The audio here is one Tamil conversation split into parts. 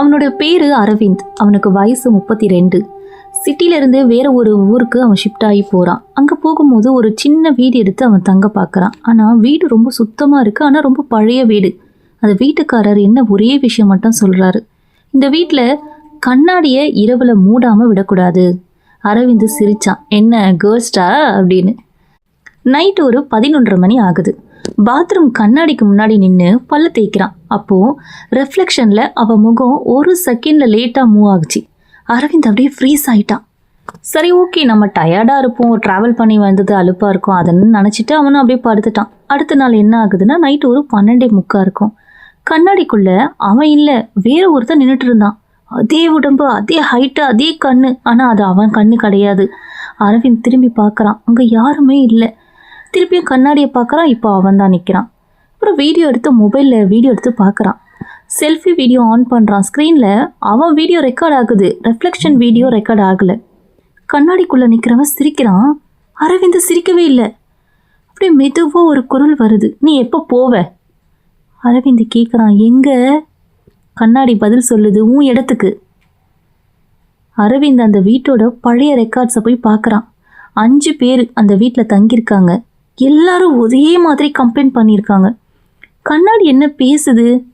அவனோட பேரு அரவிந்த். அவனுக்கு வயசு முப்பத்தி ரெண்டு சிட்டிலேருந்து வேற ஒரு ஊருக்கு அவன் ஷிஃப்ட் ஆகி போகிறான் அங்கே போகும்போது ஒரு சின்ன வீடு எடுத்து அவன் தங்க பார்க்குறான் ஆனால் வீடு ரொம்ப சுத்தமாக இருக்குது ஆனால் ரொம்ப பழைய வீடு. அந்த வீட்டுக்காரர் என்ன ஒரே விஷயம் மட்டும் சொல்கிறாரு இந்த வீட்டில் கண்ணாடியை இரவில் மூடாமல் விடக்கூடாது. அரவிந்த் சிரிச்சான். என்ன கேர்ள்ஸ்டா அப்படின்னு. நைட் ஒரு பதினொன்றரை மணி ஆகுது. பாத்ரூம் கண்ணாடிக்கு முன்னாடி நின்று பல்ல தேய்க்கிறான். அப்போது ரெஃப்ளெக்ஷனில் அவன் முகம் ஒரு செகண்டில் லேட்டாக மூவ் ஆகுச்சு. அரவிந்த் அப்படியே ஃப்ரீஸ் ஆயிட்டான். சரி ஓகே நம்ம டயர்டாக இருப்போம். ட்ராவல் பண்ணி வந்தது அலுப்பாக இருக்கும். அதன்னு நினச்சிட்டு அவனும் அப்படியே படுத்துட்டான். அடுத்த நாள் என்ன ஆகுதுன்னா நைட்டு ஒரு பன்னெண்டே முக்கா இருக்கும். கண்ணாடிக்குள்ளே அவன் இல்லை வேற ஒருத்தன் நின்றுட்டு இருந்தான். அதே உடம்பு அதே ஹைட்டு அதே கண்ணு. ஆனால் அது அவன் கண்ணு கிடையாது. அரவிந்த் திரும்பி பார்க்குறான். அங்கே யாருமே இல்லை. திருப்பியும் கண்ணாடியை பார்க்குறான். இப்போ அவன் தான் நிற்கிறான் அப்புறம் வீடியோ எடுத்து மொபைலில் வீடியோ எடுத்து பார்க்குறான் செல்ஃபி வீடியோ ஆன் பண்ணுறான் ஸ்க்ரீனில் அவன் வீடியோ ரெக்கார்ட் ஆகுது. ரெஃப்ளெக்ஷன் வீடியோ ரெக்கார்ட் ஆகலை. கண்ணாடிக்குள்ளே நிற்கிறவன் சிரிக்கிறான். அரவிந்த் சிரிக்கவே இல்லை. அப்படியே மெதுவாக ஒரு குரல் வருது. நீ எப்போ போவ? அரவிந்த் கேட்குறான் எங்கே? கண்ணாடி பதில் சொல்லுது. உன் இடத்துக்கு. அரவிந்த் அந்த வீட்டோட பழைய ரெக்கார்ட்ஸை போய் பார்க்குறான் அஞ்சு பேர் அந்த வீட்டில் தங்கியிருக்காங்க. எல்லாரும் ஒரே மாதிரி கம்ப்ளைண்ட் பண்ணியிருக்காங்க. கண்ணாடி என்ன பேசுது?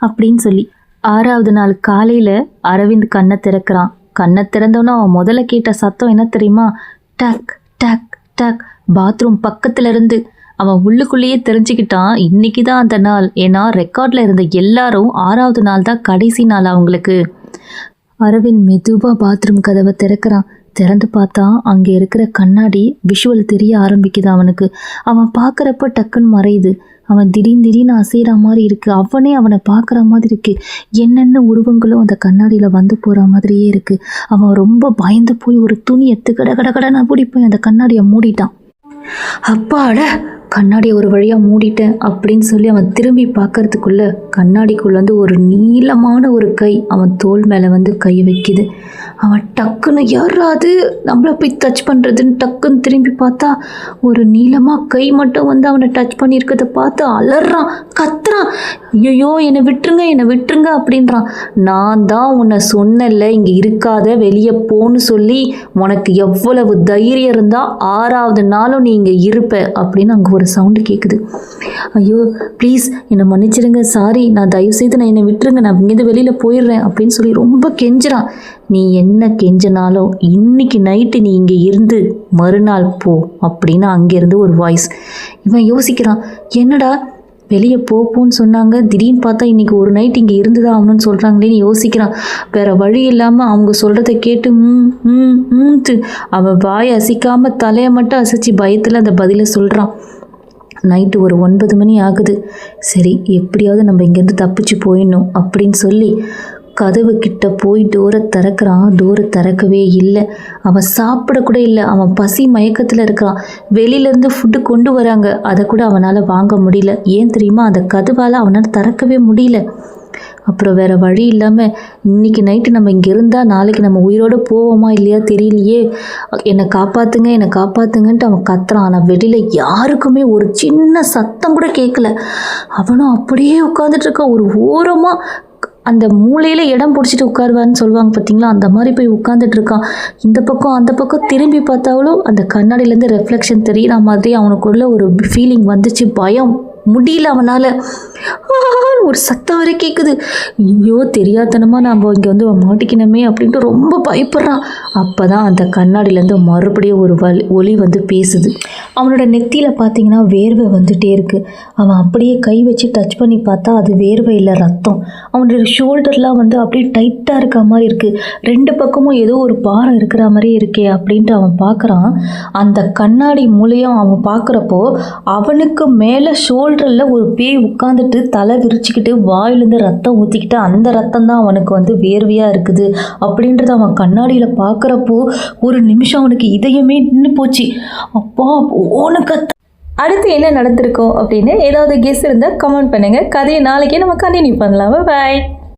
அப்படின்னு சொல்லி. ஆறாவது நாள் காலையில் அரவிந்த் கண்ணை திறக்கிறான். கண்ணை திறந்தோன்னே அவன் முதல்ல கேட்ட சத்தம் என்ன தெரியுமா? டக் டக் டக். பாத்ரூம் பக்கத்துல இருந்து அவன் உள்ளுக்குள்ளேயே தெரிஞ்சுக்கிட்டான். இன்னைக்கு தான் அந்த நாள். ஏன்னா ரெக்கார்டில் இருந்த எல்லாரும் ஆறாவது நாள் தான் கடைசி நாள் அவங்களுக்கு. அரவிந்த் மெதுவாக பாத்ரூம் கதவை திறக்கிறான். திறந்து பார்த்தா அங்கே இருக்கிற கண்ணாடி விஷுவல் தெரிய ஆரம்பிக்குது அவனுக்கு. அவன் பார்க்குறப்ப டக்குன்னு மறையுது. அவன் திடீர்னு திடீர்னு அசைகிற மாதிரி இருக்குது அவனே அவனை பார்க்குற மாதிரி இருக்குது என்னென்ன உருவங்களும் அந்த கண்ணாடியில் வந்து போகிற மாதிரியே இருக்குது அவன் ரொம்ப பயந்து போய் ஒரு துணி எடுத்து கட கட கடனை மூடி போய் அந்த கண்ணாடியை மூடிட்டான். அப்பாட! கண்ணாடியை ஒரு வழியாக மூடிட்டேன் அப்படின்னு சொல்லி அவன் திரும்பி பார்க்கறதுக்குள்ள கண்ணாடிக்குள்ளேருந்து ஒரு நீளமான ஒரு கை அவன் தோள் மேலே வந்து கை வைக்குது. அவன் டக்குன்னு யாராவது நம்மளை போய் டச் பண்ணுறதுன்னு டக்குன்னு திரும்பி பார்த்தா ஒரு நீளமாக கை மட்டும் வந்து அவனை டச் பண்ணியிருக்கிறத பார்த்து அலறான் கத்துறான். ஐயோ என்னை விட்டுருங்க என்னை விட்டுருங்க அப்படின்றான். நான் தான் உன்னை சொன்னல இங்கே இருக்காத வெளியே போன்னு சொல்லி உனக்கு எவ்வளவு தைரியம் இருந்தால் ஆறாவது நாளும் நீ இங்கே இருப்ப அப்படின்னு அங்கே ஒரு சவுண்டு கேட்குது ஐயோ ப்ளீஸ் என்னை மன்னிச்சிடுங்க. சாரி நான் தயவு செய்து நான் என்னை விட்டுருங்க. நான் இங்கேருந்து வெளியில் போயிடுறேன் அப்படின்னு சொல்லி ரொம்ப கெஞ்சுறான். நீ என்ன கெஞ்சினாலும் இன்னைக்கு நைட்டு நீ இங்கே இருந்து மறுநாள் போ அப்படின்னு அங்கேருந்து ஒரு வாய்ஸ் இவன் யோசிக்கிறான் என்னடா வெளியே போப்போன்னு சொன்னாங்க. திடீர்னு பார்த்தா இன்றைக்கி ஒரு நைட் இங்கே இருந்து தான் ஆகணும்னு சொல்கிறாங்களேன்னு யோசிக்கிறான். வேறு வழி இல்லாமல் அவங்க சொல்கிறத கேட்டு ம் ம் ம்ட்டு அவன் வாயை அசைக்காமல் தலையை மட்டும் அசைச்சு பயத்தில் அந்த பதிலை சொல்கிறான் நைட்டு ஒரு ஒன்பது மணி ஆகுது. சரி எப்படியாவது நம்ம இங்கேருந்து தப்பிச்சு போயிடணும் அப்படின்னு சொல்லி கதவு கிட்ட போய் டோரை திறக்கிறான். டோரை திறக்கவே இல்லை. அவன் சாப்பிடக்கூட இல்லை. அவன் பசி மயக்கத்தில் இருக்கிறான். வெளியிலேருந்து ஃபுட்டு கொண்டு வராங்க. அதை கூட அவனால் வாங்க முடியல. ஏன் தெரியுமா? அந்த கதவால் அவனால் திறக்கவே முடியல. அப்புறம் வேற வழி இல்லாமல் இன்னைக்கு நைட்டு நம்ம இங்கே இருந்தால் நாளைக்கு நம்ம உயிரோடு போவோமா இல்லையா தெரியலையே. என்னை காப்பாற்றுங்க என்னை காப்பாற்றுங்கன்ட்டு அவன் கத்துறான். ஆனால் வெளியில் யாருக்குமே ஒரு சின்ன சத்தம் கூட கேட்கல அவனும் அப்படியே உட்காந்துட்டு இருக்கான் ஒரு ஓரமாக அந்த மூலையில் இடம் பிடிச்சிட்டு உட்காருவான்னு சொல்லுவாங்க பார்த்தீங்களா அந்த மாதிரி போய் உட்காந்துட்டு இருக்கான். இந்த பக்கம் அந்த பக்கம் திரும்பி பார்த்தாலும் அந்த கண்ணாடியிலேருந்து ரெஃப்ளெக்ஷன் தெரியிற மாதிரி அவனுக்குள்ள ஒரு ஃபீலிங் வந்துச்சு. பயம். முடியல அவனால். ஒரு சத்தம் வரை கேட்குது ஐயோ தெரியாதனமாக நம்ம இங்கே வந்து மாட்டிக்கணுமே அப்படின்ட்டு ரொம்ப பயப்படுறான். அப்போ தான் அந்த கண்ணாடியிலேருந்து மறுபடியும் ஒரு வலி ஒலி வந்து பேசுது. அவனோட நெத்தியில் பார்த்தீங்கன்னா வேர்வை வந்துட்டே இருக்குது அவன் அப்படியே கை வச்சு டச் பண்ணி பார்த்தா அது வேர்வை இல்லை ரத்தம். அவனோட ஷோல்டர்லாம் வந்து அப்படியே டைட்டாக இருக்க மாதிரி இருக்குது ரெண்டு பக்கமும் ஏதோ ஒரு பாறை இருக்கிற மாதிரி இருக்கே அப்படின்ட்டு அவன் பார்க்குறான் அந்த கண்ணாடி மூலியம் அவன் பார்க்குறப்போ அவனுக்கு மேலே ஷோல்டரில் ஒரு பேய் உட்காந்துட்டு தலை விரிச்சுக்கிட்டு வாயிலேருந்து ரத்தம் ஊற்றிக்கிட்டு அந்த ரத்தம் தான் அவனுக்கு வந்து வேர்வையாக இருக்குது அப்படின்றத அவன் கண்ணாடியில் பார்க்குறப்போ ஒரு நிமிஷம் அவனுக்கு இதயமே நின்று போச்சு. அப்பா ஓன கத்த அடுத்து என்ன நடந்திருக்கும் அப்படின்னு ஏதாவது கெஸ் இருந்தால் கமெண்ட் பண்ணுங்கள் கதையை நாளைக்கே நம்ம கண்டினியூ பண்ணலாம். பாய்